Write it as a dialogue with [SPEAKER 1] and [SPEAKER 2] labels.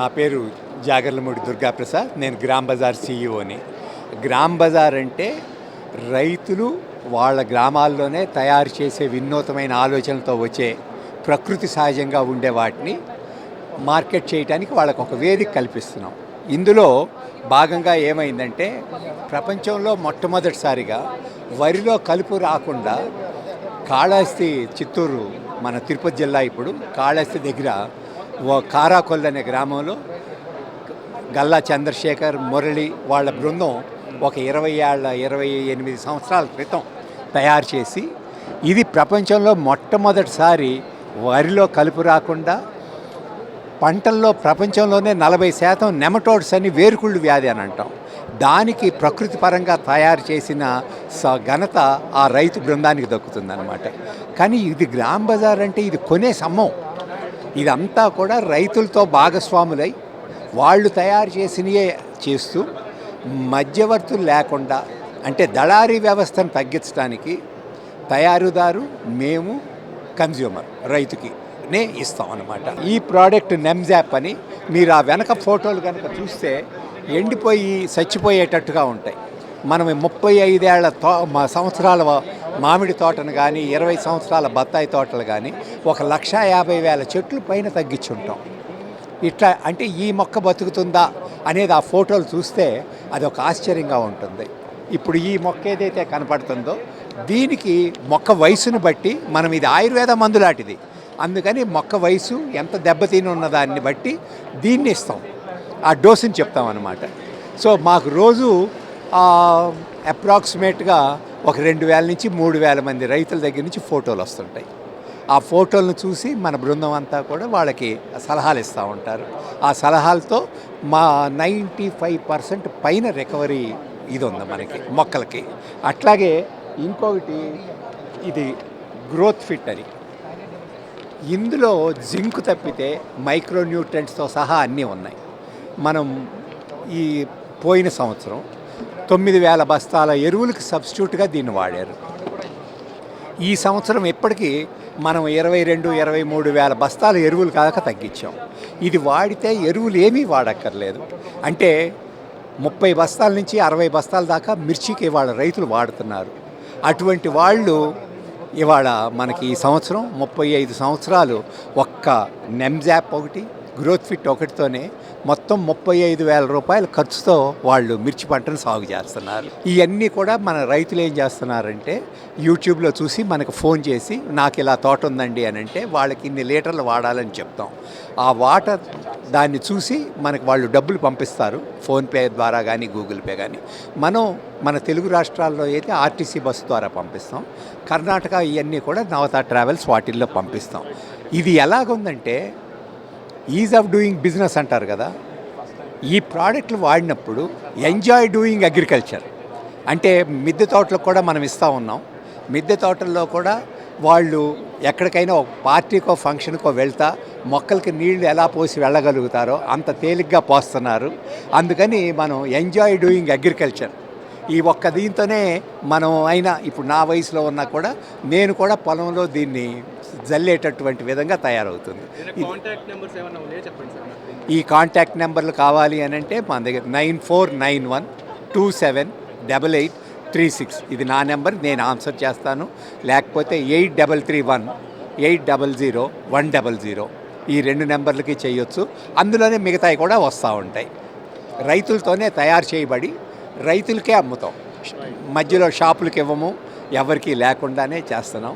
[SPEAKER 1] నా పేరు జాగర్లమూడి దుర్గాప్రసాద్. నేను గ్రామ్ బజార్ సీఈఓని. గ్రామ్ బజార్ అంటే రైతులు వాళ్ళ గ్రామాల్లోనే తయారు చేసే వినూతమైన ఆలోచనలతో వచ్చే ప్రకృతి సహజంగా ఉండే వాటిని మార్కెట్ చేయడానికి వాళ్ళకు ఒక వేదిక కల్పిస్తున్నాం. ఇందులో భాగంగా ఏమైందంటే ప్రపంచంలో మొట్టమొదటిసారిగా వరిలో కలుపు రాకుండా కాళహస్తి చిత్తూరు మన తిరుపతి జిల్లా ఇప్పుడు కాళహస్తి దగ్గర ఓ కారాకొల్లు అనే గ్రామంలో గల్లా చంద్రశేఖర్ మురళి వాళ్ళ బృందం ఒక ఇరవై ఏళ్ళ ఇరవై ఎనిమిది సంవత్సరాల క్రితం తయారు చేసి ఇది ప్రపంచంలో మొట్టమొదటిసారి వరిలో కలుపు రాకుండా పంటల్లో ప్రపంచంలోనే నలభై శాతం నెమటోడ్స్ అని వేరుకుళ్ళు వ్యాధి అని అంటాం. దానికి ప్రకృతి పరంగా తయారు చేసిన స ఘనత ఆ రైతు బృందానికి దక్కుతుందన్నమాట. కానీ ఇది గ్రామ్ బజార్ అంటే ఇది కొనే సమ్మం. ఇదంతా కూడా రైతులతో భాగస్వాములై వాళ్ళు తయారు చేసినయే చేస్తూ మధ్యవర్తులు లేకుండా అంటే దళారీ వ్యవస్థను తగ్గించడానికి తయారుదారు మేము కన్జ్యూమర్ రైతుకి నే ఇస్తాం అనమాట ఈ ప్రోడక్ట్ నెమ్జాప్ అని మీరు ఆ వెనక ఫోటోలు కనుక చూస్తే ఎండిపోయి చచ్చిపోయేటట్టుగా ఉంటాయి. మనం ముప్పై ఐదేళ్ళ తో మా సంవత్సరాల మామిడి తోటను కానీ ఇరవై సంవత్సరాల బత్తాయి తోటలు కానీ ఒక లక్ష యాభై వేల చెట్లు పైన తగ్గించుంటాం. ఇట్లా అంటే ఈ మొక్క బతుకుతుందా అనేది ఆ ఫోటోలు చూస్తే అది ఒక ఆశ్చర్యంగా ఉంటుంది. ఇప్పుడు ఈ మొక్క ఏదైతే కనపడుతుందో దీనికి మొక్క వయసును బట్టి మనం ఇది ఆయుర్వేద మందులాంటిది అందుకని మొక్క వయసు ఎంత దెబ్బతిని ఉన్న దాన్ని బట్టి దీన్ని ఇస్తాం. ఆ డోసుని చెప్తాం అన్నమాట సో మాకు రోజు అప్రాక్సిమేట్గా ఒక రెండు వేల నుంచి మూడు వేల మంది రైతుల దగ్గర నుంచి ఫోటోలు వస్తుంటాయి. ఆ ఫోటోలను చూసి మన బృందం అంతా కూడా వాళ్ళకి సలహాలు ఇస్తూ ఉంటారు. ఆ సలహాలతో మా నైంటీ ఫైవ్ పర్సెంట్ పైన రికవరీ ఇది ఉంది మనకి మొక్కలకి. అట్లాగే ఇంకొకటి ఇది గ్రోత్ ఫిట్ అని. ఇందులో జింక్ తప్పితే మైక్రోన్యూట్రెంట్స్తో సహా అన్నీ ఉన్నాయి. మనం ఈ పోయిన సంవత్సరం తొమ్మిది వేల బస్తాల ఎరువులకు సబ్స్టిట్యూట్గా దీన్ని వాడారు. ఈ సంవత్సరం ఇప్పటికీ మనం ఇరవై రెండు ఇరవై మూడు వేల బస్తాల ఎరువులు కాక తగ్గించాం. ఇది వాడితే ఎరువులు ఏమీ వాడక్కర్లేదు. అంటే ముప్పై బస్తాల నుంచి అరవై బస్తాల దాకా మిర్చికి ఇవాళ రైతులు వాడుతున్నారు. అటువంటి వాళ్ళు ఇవాళ మనకి ఈ సంవత్సరం ముప్పై ఐదు సంవత్సరాలు ఒక్క నెమ్జాప్ ఒకటి గ్రోత్ ఫిట్ ఒకటితోనే మొత్తం ముప్పై ఐదు వేల రూపాయల ఖర్చుతో వాళ్ళు మిర్చి పంటను సాగు చేస్తున్నారు. ఇవన్నీ కూడా మన రైతులు ఏం చేస్తున్నారంటే యూట్యూబ్లో చూసి మనకు ఫోన్ చేసి నాకు ఇలా తోట ఉందండి అని అంటే వాళ్ళకి ఇన్ని లీటర్లు వాడాలని చెప్తాం. ఆ వాటర్ దాన్ని చూసి మనకు వాళ్ళు డబ్బులు పంపిస్తారు ఫోన్పే ద్వారా కానీ గూగుల్ పే కానీ మనం మన తెలుగు రాష్ట్రాల్లో అయితే ఆర్టీసీ బస్సు ద్వారా పంపిస్తాం. కర్ణాటక ఇవన్నీ కూడా నవత ట్రావెల్స్ వాటిల్లో పంపిస్తాం. ఇది ఎలాగుందంటే ఈజ్ ఆఫ్ డూయింగ్ బిజినెస్ అంటారు కదా. ఈ ప్రోడక్ట్లు వాడినప్పుడు ఎంజాయ్ డూయింగ్ అగ్రికల్చర్. అంటే మిద్దె తోటలకు కూడా మనం ఇస్తూ ఉన్నాం. మిద్దె తోటల్లో కూడా వాళ్ళు ఎక్కడికైనా ఒక పార్టీకో ఫంక్షన్కో వెళ్తా మొక్కలకి నీళ్ళు ఎలా పోసి వెళ్ళగలుగుతారో అంత తేలిగ్గా పోస్తున్నారు. అందుకని మనం ఎంజాయ్ డూయింగ్ అగ్రికల్చర్. ఈ ఒక్క దీంతోనే మనం అయినా ఇప్పుడు నా వయసులో ఉన్నా కూడా నేను కూడా పొలంలో దీన్ని జల్లేటటువంటి విధంగా తయారవుతుంది. ఈ కాంటాక్ట్ నెంబర్లు కావాలి అని అంటే మన దగ్గర nine four nine one two seven double eight three six. ఇది నా నెంబర్ నేను ఆన్సర్ చేస్తాను. లేకపోతే eight double three one eight double zero one double zero. ఈ రెండు నెంబర్లకి చేయొచ్చు. అందులోనే మిగతాయి కూడా వస్తూ ఉంటాయి. రైతులతోనే తయారు చేయబడి రైతులకే అమ్ముతాం. మధ్యలో షాపులకి ఇవ్వము ఎవరికి లేకుండానే చేస్తున్నాం.